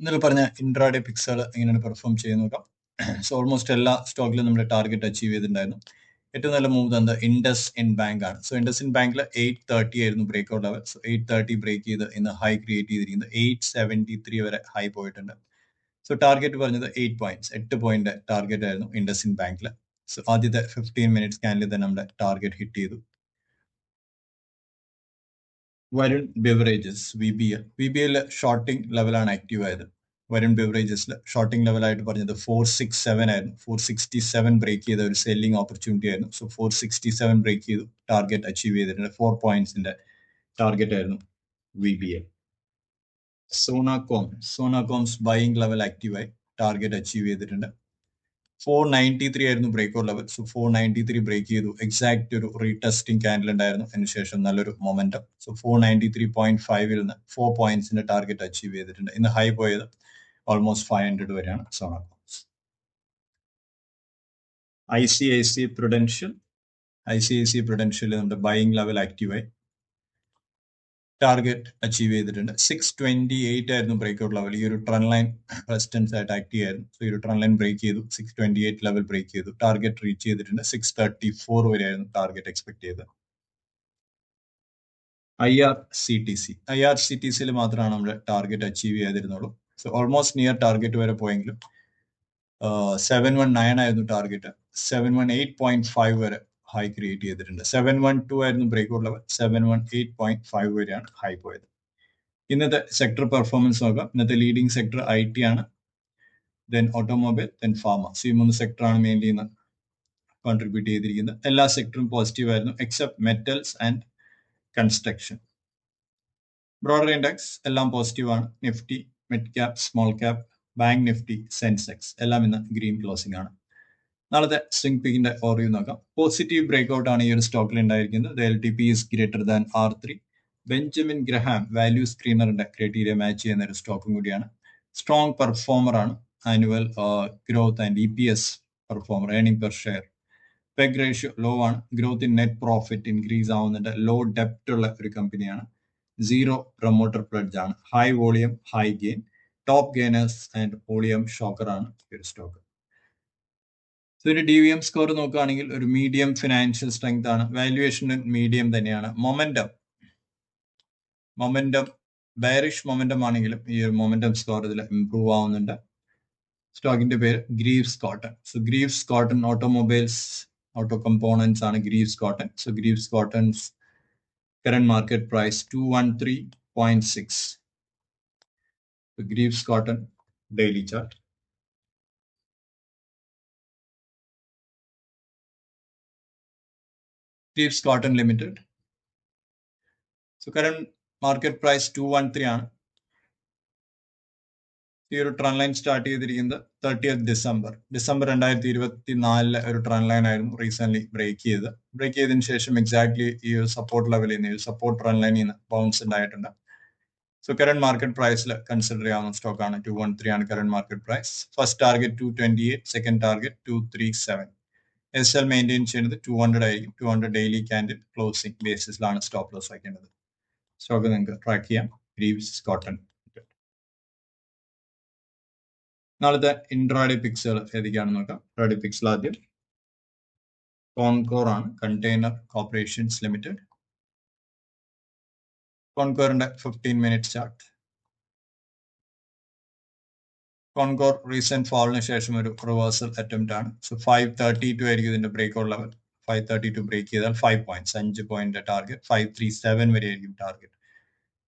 ഇന്നലെ പറഞ്ഞ ഇൻട്രാഡേ പിക്സുകൾ എങ്ങനെയാണ് പെർഫോം ചെയ്യുന്ന നോക്കാം. സോ ഓൾമോസ്റ്റ് എല്ലാ സ്റ്റോക്കിലും നമ്മുടെ ടാർഗറ്റ് അച്ചീവ് ചെയ്തിട്ടുണ്ടായിരുന്നു. ഏറ്റവും നല്ല മൂവ് തന്നത് ഇൻഡസ് ഇൻ ബാങ്ക് ആണ്. സോ ഇൻഡസ് ഇൻ ബാങ്കിൽ എയ്റ്റ് തേർട്ടി ആയിരുന്നു break out level so eight thirty break ചെയ്ത് ഇന്ന് ഹൈ ക്രിയേറ്റ് ചെയ്തിരിക്കുന്നത് എയ്റ്റ് സെവന്റി ത്രീ വരെ ഹൈ പോയിട്ടുണ്ട്. സോ ടാർഗറ്റ് പറഞ്ഞത് എയ്റ്റ് പോയിന്റ്സ് എട്ട് പോയിന്റ് ടാർഗറ്റ് ആയിരുന്നു ഇൻഡസ് ഇൻ ബാങ്കിൽ സോ ആദ്യത്തെ ഫിഫ്റ്റീൻ മിനിറ്റ്സ് സ്കാനിൽ തന്നെ നമ്മുടെ ടാർഗറ്റ് ഹിറ്റ് ചെയ്തു. Varun beverages V B L V B എല്ലിൽ ഷോർട്ടിംഗ് ലെവലാണ് ആക്റ്റീവ് ആയത് വരുൺ ബിവറേജസിൽ ഷോർട്ടിംഗ് ലെവലായിട്ട് പറഞ്ഞത് ഫോർ സിക്സ് സെവൻ ആയിരുന്നു. ഫോർ സിക്സ്റ്റി സെവൻ ബ്രേക്ക് ചെയ്ത ഒരു സെല്ലിംഗ് ഓപ്പർച്യൂണിറ്റി ആയിരുന്നു. So four sixty seven break ചെയ്തു ടാർഗറ്റ് അച്ചീവ് ചെയ്തിട്ടുണ്ട്. ഫോർ പോയിന്റ്സിന്റെ ടാർഗറ്റ് ആയിരുന്നു V B L Sonacom. സോണാകോംസ് buying level ആക്റ്റീവായി ടാർഗറ്റ് അച്ചീവ് ചെയ്തിട്ടുണ്ട്. ഫോർ നയന്റി ത്രീ ആയിരുന്നു break or level so four ninety three break ചെയ്തു. എക്സാക്ട് ഒരു റീടെസ്റ്റിംഗ് ക്യാൻഡിൽ ഉണ്ടായിരുന്നു. അതിനുശേഷം നല്ലൊരു momentum so four ninety three point ഫൈവിൽ നിന്ന് ഫോർ പോയിന്റ്സിന്റെ ടാർഗറ്റ് അച്ചീവ് ചെയ്തിട്ടുണ്ട്. ഇന്ന് ഹൈ പോയത് ഓൾമോസ്റ്റ് ഫൈവ് ഹൺഡ്രഡ് വരെയാണ്. Sonacoms I C I C Prudential I C I C Prudential നമ്മുടെ ബൈയിങ് ലെവൽ ആക്റ്റീവായി ടാർഗറ്റ് അച്ചീവ് ചെയ്തിട്ടുണ്ട്. സിക്സ് ട്വന്റി എയ്റ്റ് ആയിരുന്നു ബ്രേക്ക് ഔട്ട് ലെവൽ ഈ ഒരു ട്രൺ ലൈൻ റെസിസ്റ്റൻസ് ആയിട്ട് ആക്ട് ചെയ്യായിരുന്നു. സോ ഈ ഒരു ട്രൺ ലൈൻ ബ്രേക്ക് ചെയ്തു. Six twenty eight level break ചെയ്തു. ടാർഗറ്റ് റീച്ച് ചെയ്തിട്ടുണ്ട്. സിക്സ് തേർട്ടി ഫോർ വരെ ആയിരുന്നു ടാർഗറ്റ് എക്സ്പെക്ട് ചെയ്തത് I R C T C I R C T സിയിൽ മാത്രമാണ് നമ്മൾ ടാർഗറ്റ് അച്ചീവ് ചെയ്തിരുന്നുള്ളൂ സോ ഓൾമോസ്റ്റ് നിയർ ടാർഗറ്റ് വരെ പോയെങ്കിലും സെവൻ വൺ നയൻ ആയിരുന്നു target seven one eight point five വരെ ഹൈ ക്രിയേറ്റ് ചെയ്തിട്ടുണ്ട്. സെവൻ വൺ ടു ആയിരുന്നു break out level seven one eight point five വരെയാണ് ഹൈ പോയത്. ഇന്നത്തെ സെക്ടർ പെർഫോമൻസ് നോക്കാം. ഇന്നത്തെ ലീഡിംഗ് സെക്ടർ ഐ ടി ആണ്. ദെൻ ഓട്ടോമൊബൈൽ ദെൻ ഫാർമ സീ മൂന്ന് സെക്ടറാണ് മെയിൻലി ഇന്ന് കോൺട്രിബ്യൂട്ട് ചെയ്തിരിക്കുന്നത്. എല്ലാ സെക്ടറും പോസിറ്റീവ് ആയിരുന്നു except metals and construction broader index എല്ലാം പോസിറ്റീവ് ആണ്. Nifty mid cap small cap bank Nifty Sensex എല്ലാം ഇന്ന് ഗ്രീൻ ക്ലോസിംഗ് ആണ്. നാളത്തെ സ്വിംഗ് പിക്കിന്റെ ഓറിയൂ നോക്കാം. പോസിറ്റീവ് ബ്രേക്ക് ഔട്ട് ആണ് ഈ ഒരു സ്റ്റോക്കിൽ ഉണ്ടായിരിക്കുന്നത് L T P is greater than R three Benjamin Graham value സ്ക്രീനറിന്റെ criteria match ചെയ്യുന്ന ഒരു സ്റ്റോക്കും കൂടിയാണ്. സ്ട്രോങ് പെർഫോമർ ആണ്. Annual growth and E P S performer earning per share peg ratio low ആണ്. Growth in net profit increase ആവുന്നുണ്ട്. Low ഡെപ്റ്റ് ഉള്ള ഒരു കമ്പനിയാണ് സീറോ പ്രൊമോട്ടർ പ്ലഡ്ജ് ആണ്. High volume high gain top gainers and volume shocker ആണ് ഈ ഒരു സ്റ്റോക്ക് സോ ഒരു ഡി വി എം സ്കോർ നോക്കുകയാണെങ്കിൽ ഒരു മീഡിയം ഫിനാൻഷ്യൽ സ്ട്രെങ്ത് ആണ്. വാല്യുവേഷൻ മീഡിയം തന്നെയാണ്. മൊമെന്റം മൊമെന്റം ബയറിഷ് മൊമെന്റം ആണെങ്കിലും ഈ ഒരു മൊമെന്റം സ്കോർ ഇതിൽ ഇംപ്രൂവ് ആവുന്നുണ്ട്. സ്റ്റോക്കിന്റെ പേര് Greaves Cotton so Greaves Cotton automobiles auto components ആണ് Greaves Cotton so Greaves Cotton's current market price two one three point six Greaves Cotton daily chart Thieves so Limited. So current market price 213 ആണ്. ഈ ഒരു trend line start ചെയ്തിരിക്കുന്നത് thirtieth December December രണ്ടായിരത്തി ഇരുപത്തി നാലിലെ ഒരു trend line ആയിരുന്നു recent break ചെയ്ത് ബ്രേക്ക് ചെയ്തതിനു ശേഷം എക്സാക്ട്ലി ഈ ഒരു സപ്പോർട്ട് ലെവലിൽ നിന്ന് ഈ സപ്പോർട്ട് ട്രൺ ലൈനിൽ നിന്ന് ബൗൺസ് ഉണ്ടായിട്ടുണ്ട്. സോ കറന്റ് മാർക്കറ്റ് പ്രൈസിൽ കൺസിഡർ ചെയ്യാവുന്ന സ്റ്റോക്കാണ് ടു വൺ ത്രീ ആണ് current market price first target two twenty eight second target two three seven S L maintain ചെയ്യുന്നത് ടു ഹൺഡ്രഡ് ആയിരിക്കും. Two hundred daily candle closing ബേസിസിലാണ് stop loss വയ്ക്കേണ്ടത് stock നിങ്ങൾക്ക് track ചെയ്യാം. Greaves cotton നാളത്തെ intraday പിക്സുകൾ ഏതൊക്കെയാണെന്ന് നോക്കാം. ഇൻട്രാഡേ പിക്സിൽ ആദ്യം. കോൺകോർ ആണ്. Container corporations limited കോൺകോറിന്റെ fifteen minute chart Concor recent ഫോളിന് ശേഷം ഒരു റിവേഴ്സൽ അറ്റംപ്റ്റ് ആണ്. സോ ഫൈവ് തേർട്ടി ടു ആയിരിക്കും ഇതിന്റെ break out level five thirty two break ചെയ്താൽ ഫൈവ് പോയിന്റ്സ് അഞ്ച് point target five three seven വരെ ആയിരിക്കും target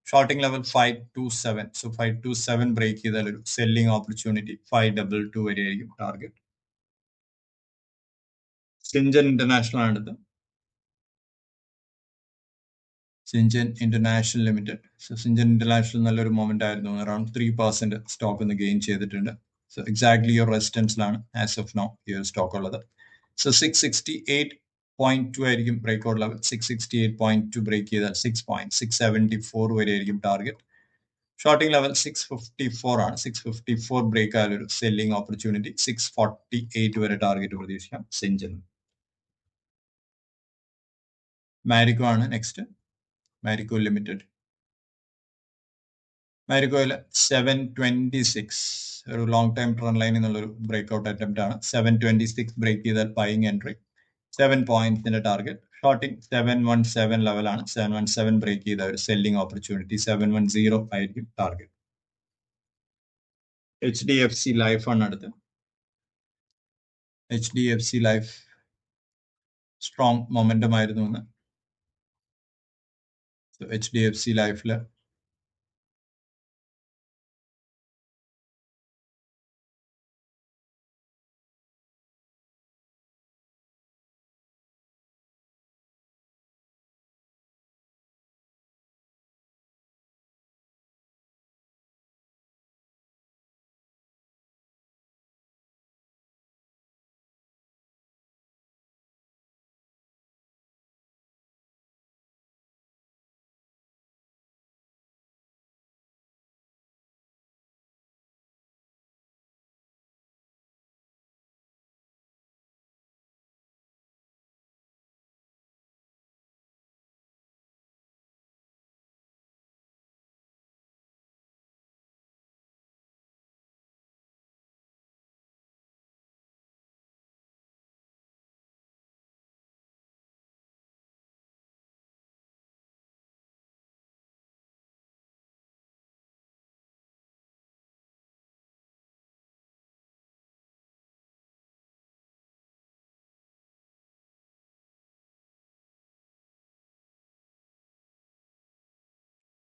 shorting level five two seven so five two seven break ചെയ്താൽ ഒരു selling opportunity five double two വരെ ആയിരിക്കും ടാർഗറ്റ് സിഞ്ചൻ international ആണിത് സിഞ്ചൻ international limited so Syngene international നല്ലൊരു മൊമെന്റ് ആയിരുന്നു. അറൌണ്ട് ത്രീ പെർസെന്റ് സ്റ്റോക്ക് ഒന്ന് ഗെയിൻ ചെയ്തിട്ടുണ്ട്. സോ എക്സാക്ട്ലി യുവർ റെസിസ്റ്റൻസിലാണ് ആസ് ഓഫ് നോ ഈ ഒരു സ്റ്റോക്ക് ഉള്ളത്. So six sixty eight point two ആയിരിക്കും break out level six sixty eight point two break ചെയ്താൽ six point six seventy four വരെ ആയിരിക്കും target shorting level six fifty four ആണ്. Six fifty four break ആയ ഒരു selling opportunity six forty eight വരെ target പ്രതീക്ഷിക്കാം സെഞ്ചൻ മാരിക്കോ ആണ് നെക്സ്റ്റ് മാരിക്കോ ലിമിറ്റഡ് മാരിക്കോയിൽ സെവൻ ട്വന്റി സിക്സ് ഒരു ലോങ് ടൈം ട്രെൻഡ് ലൈൻ എന്നുള്ളൊരു ബ്രേക്ക് ഔട്ട് അറ്റംപ്റ്റ് ആണ്. സെവൻ ട്വന്റി സിക്സ് ബ്രേക്ക് ചെയ്താൽ buying entry seven പോയിന്റ്സിന്റെ target shorting seven one seven ലെവലാണ് സെവൻ വൺ സെവൻ ബ്രേക്ക് ചെയ്ത ഒരു selling opportunity seven one zero ആയിരിക്കും target H D F C life ആണ് അടുത്ത്. H D F C life strong momentum ആയിരുന്നു എന്ന്. H D F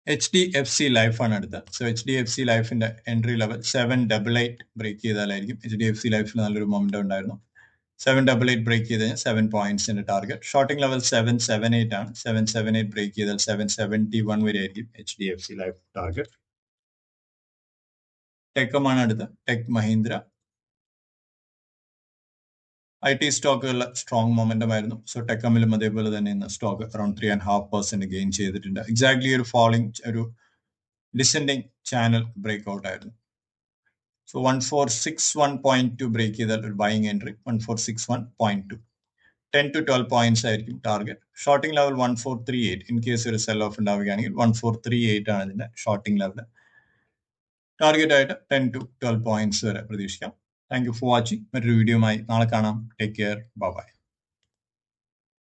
H D F C ലൈഫാണ് അടുത്ത. So H D F C ലൈഫിന്റെ entry level seven double eight break ചെയ്താലായിരിക്കും. H D F C ലൈഫിൽ നല്ലൊരു moment ഉണ്ടായിരുന്നു. സെവൻ ഡബിൾ എയ്റ്റ് ബ്രേക്ക് ചെയ്ത് കഴിഞ്ഞാൽ seven പോയിന്റ്സിന്റെ target shorting level seven seven eight ആണ്. Seven seven eight break ചെയ്താൽ seven seventy one വരെ ആയിരിക്കും H D F C life target ടെക്കമാണ് അടുത്ത. ടെക് മഹീന്ദ്ര ഐ ടി സ്റ്റോക്കുകളിൽ സ്ട്രോങ് മൊമെന്റം ആയിരുന്നു. സോ ടെക്കമിലും അതേപോലെ തന്നെ ഇന്ന് stock around three and half percent gain ചെയ്തിട്ടുണ്ട്. എക്സാക്ട്ലി ഒരു ഫോളിംഗ് ഒരു ഡിസെൻഡിങ് ചാനൽ ബ്രേക്ക് ഔട്ട് ആയിരുന്നു. So one four six one point two break ചെയ്താൽ ഒരു buying entry one four six one point two ten to twelve points ആയിരിക്കും target shorting level one four three eight in case ഒരു sell off ഉണ്ടാവുകയാണെങ്കിൽ one four three eight ആണ് ഇതിന്റെ shorting level target ആയിട്ട് ten to twelve points വരെ പ്രതീക്ഷിക്കാം. Thank you for watching മറ്റൊരു വീഡിയോയുമായി നാളെ കാണാം. Take care bye